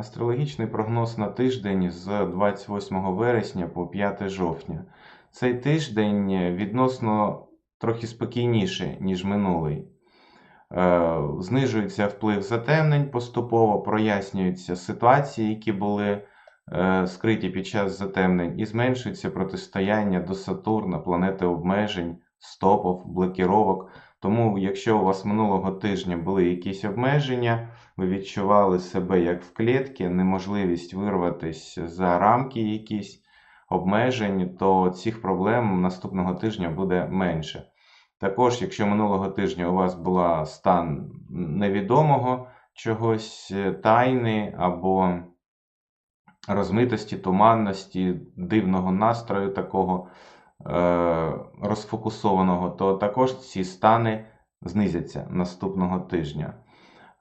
Астрологічний прогноз на тиждень з 28 вересня по 5 жовтня. Цей тиждень відносно трохи спокійніший, ніж минулий. Е, Знижується вплив затемнень поступово, прояснюються ситуації, які були е, скриті під час затемнень, і зменшується протистояння до Сатурна, планети обмежень, стопов, блокіровок. Тому, якщо у вас минулого тижня були якісь обмеження, ви відчували себе як в клітці, неможливість вирватись за рамки якісь обмежень, то цих проблем наступного тижня буде менше. Також, якщо минулого тижня у вас була стан невідомого чогось е, тайни або розмитості, туманності, дивного настрою такого розфокусованого, то також ці стани знизяться наступного тижня.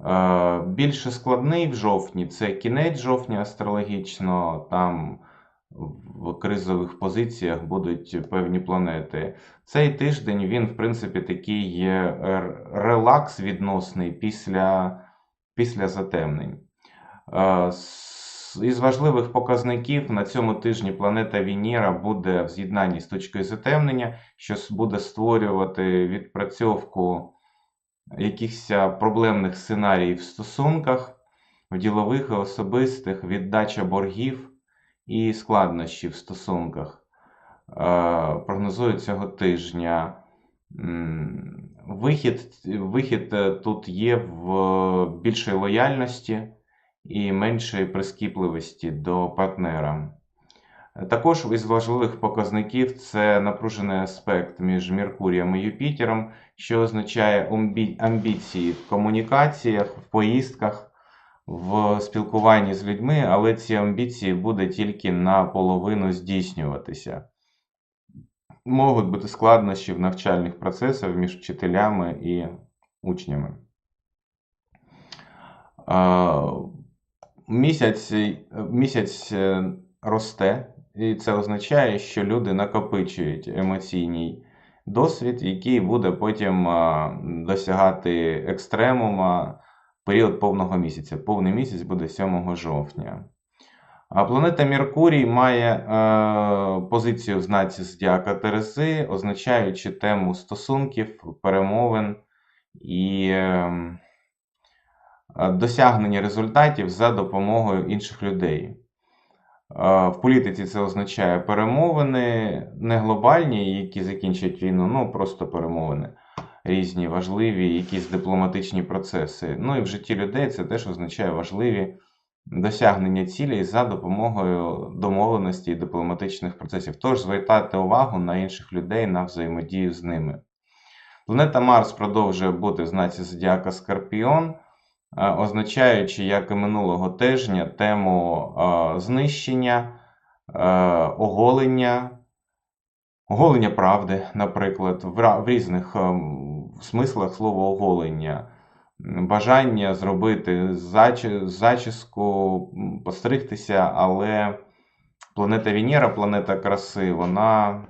Е, Більше складний в жовтні це кінець жовтня астрологічно, там в кризових позиціях будуть певні планети. Цей тиждень він, в принципі, такий релакс відносний після, після затемнень. Е, Із важливих показників на цьому тижні планета Венера буде в з'єднанні з точкою затемнення, що буде створювати відпрацьовку якихось проблемних сценаріїв в стосунках, в ділових і особистих, віддача боргів і складнощі в стосунках. Е, Прогнозую цього тижня. Вихід, вихід е, тут є в більшій лояльності і меншої прискіпливості до партнера. Також із важливих показників це напружений аспект між Меркурієм і Юпітером, що означає амбіції в комунікаціях, в поїздках, в спілкуванні з людьми, але ці амбіції буде тільки наполовину здійснюватися. Можуть бути складнощі в навчальних процесах між вчителями і учнями. Е, Місяць, місяць е, росте, і це означає, що люди накопичують емоційний досвід, який буде потім досягати екстремума період повного місяця. Повний місяць буде 7 жовтня. А планета Меркурій має е, позицію в знаці Зодіака Терези, означаючи тему стосунків, перемовин і е, е, досягнення результатів за допомогою інших людей. Е, В політиці це означає перемовини не глобальні, які закінчать війну, ну просто перемовини різні, важливі, якісь дипломатичні процеси. Ну і в житті людей це теж означає важливі досягнення цілей за допомогою домовленості і дипломатичних процесів. Тож звертати увагу на інших людей, на взаємодію з ними. Планета Марс продовжує бути в знаці Зодіака Скорпіон, е, означаючи, як і минулого тижня, тему е, знищення, е, оголення, оголення правди, наприклад, в різних смислах слова оголення. Бажання зробити зачі- зачіску, постригтися, але планета Венера, планета краси, вона,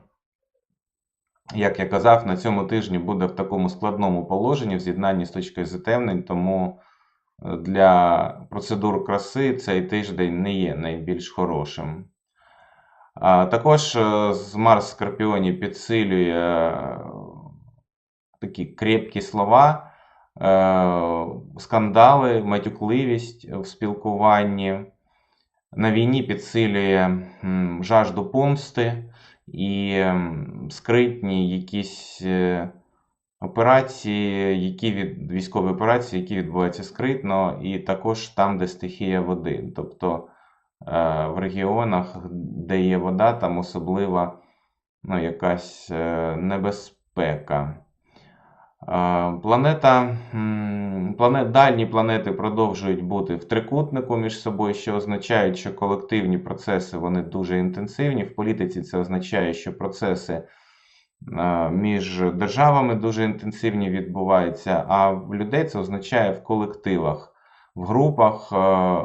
як я казав, на цьому тижні буде в такому складному положенні в з'єднанні з точкою затемнень, тому е, для процедур краси цей тиждень не є найбільш хорошим. Також е, Марс Скорпіоні підсилює е, такі крепкі слова, е, скандали, матюкливість в спілкуванні. На війні підсилює жажду помсти і скритні якісь операції, які від військові операції, які відбуваються скритно, і також там, де стихія води. Тобто е, в регіонах, де є вода, там особлива ну, якась е, небезпека. Е, Планета, планет, дальні планети продовжують бути в трикутнику між собою, що означає, що колективні процеси вони дуже інтенсивні. В політиці це означає, що процеси між державами дуже інтенсивні відбуваються, а в людей це означає в колективах, в групах. е,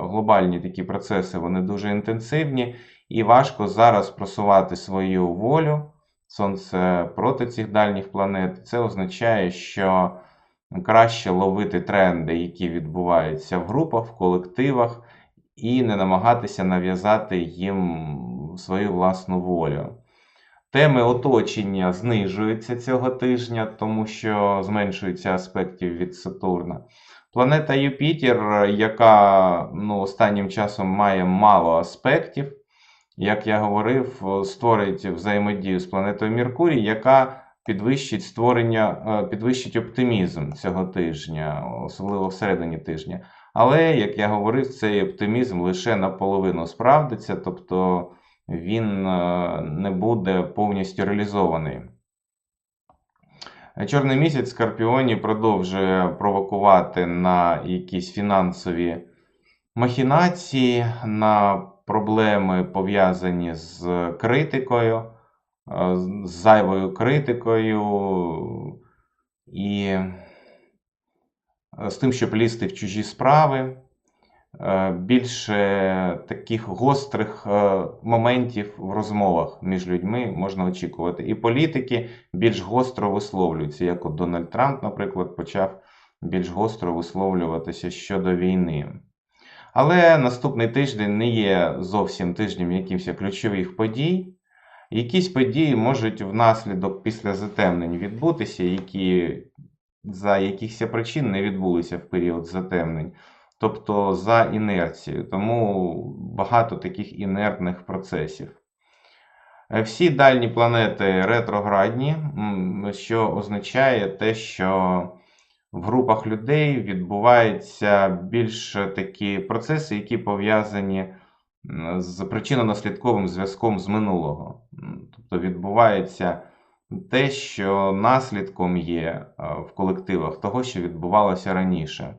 Глобальні такі процеси вони дуже інтенсивні, і важко зараз просувати свою волю. Сонце проти цих дальніх планет. Це означає, що краще ловити тренди, які відбуваються в групах, в колективах, і не намагатися нав'язати їм свою власну волю. Теми оточення знижуються цього тижня, тому що зменшується аспектів від Сатурна. Планета Юпітер, яка ну, останнім часом має мало аспектів, як я говорив, створить взаємодію з планетою Меркурій, яка підвищить створення, е, підвищить оптимізм цього тижня, особливо всередині тижня. Але, як я говорив, цей оптимізм лише наполовину справдиться, тобто він е, не буде повністю реалізований. Чорний місяць Скорпіоні продовжує провокувати на якісь фінансові махінації, на проблеми пов'язані з критикою, е, з зайвою критикою і е, з тим, щоб лізти в чужі справи. Е, Більше таких гострих е, моментів в розмовах між людьми можна очікувати. І політики більш гостро висловлюються, як от Дональд Трамп, наприклад, почав більш гостро висловлюватися щодо війни. Але наступний тиждень не є зовсім тижнем якихось ключових подій. Якісь події можуть внаслідок після затемнень відбутися, які за якихось причин не відбулися в період затемнень. Тобто за інерцією. Тому багато таких інертних процесів. Е, Всі дальні планети ретроградні, що означає те, що в групах людей відбуваються більш такі процеси, які пов'язані з причинно-наслідковим зв'язком з минулого. Тобто відбувається те, що наслідком є е, в колективах того, що відбувалося раніше.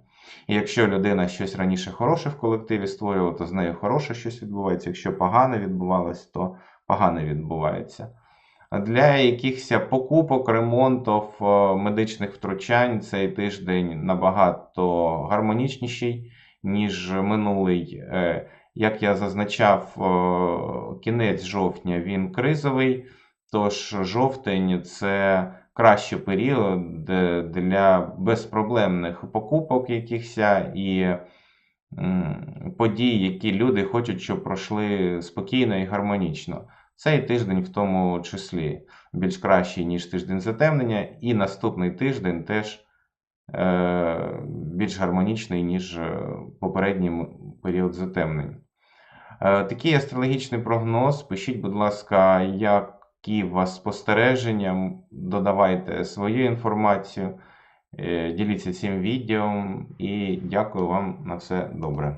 І якщо людина щось раніше хороше в колективі створювала, то з нею хороше щось відбувається. Якщо погане відбувалось, то погане відбувається. Для якихось покупок, ремонтів, е, медичних втручань цей тиждень набагато гармонічніший, ніж минулий. Е, Як я зазначав, е, кінець жовтня він кризовий, тож жовтень це кращий період е, для безпроблемних покупок якихось і подій, які люди хочуть, щоб пройшли спокійно і гармонічно. Цей тиждень в тому числі більш кращий, ніж тиждень затемнення, і наступний тиждень теж е, більш гармонічний, ніж е, попередній період затемнень. Е, Такий астрологічний прогноз. Пишіть, будь ласка, які у вас спостереження, додавайте свою інформацію, е, діліться цим відео і дякую вам на все добре.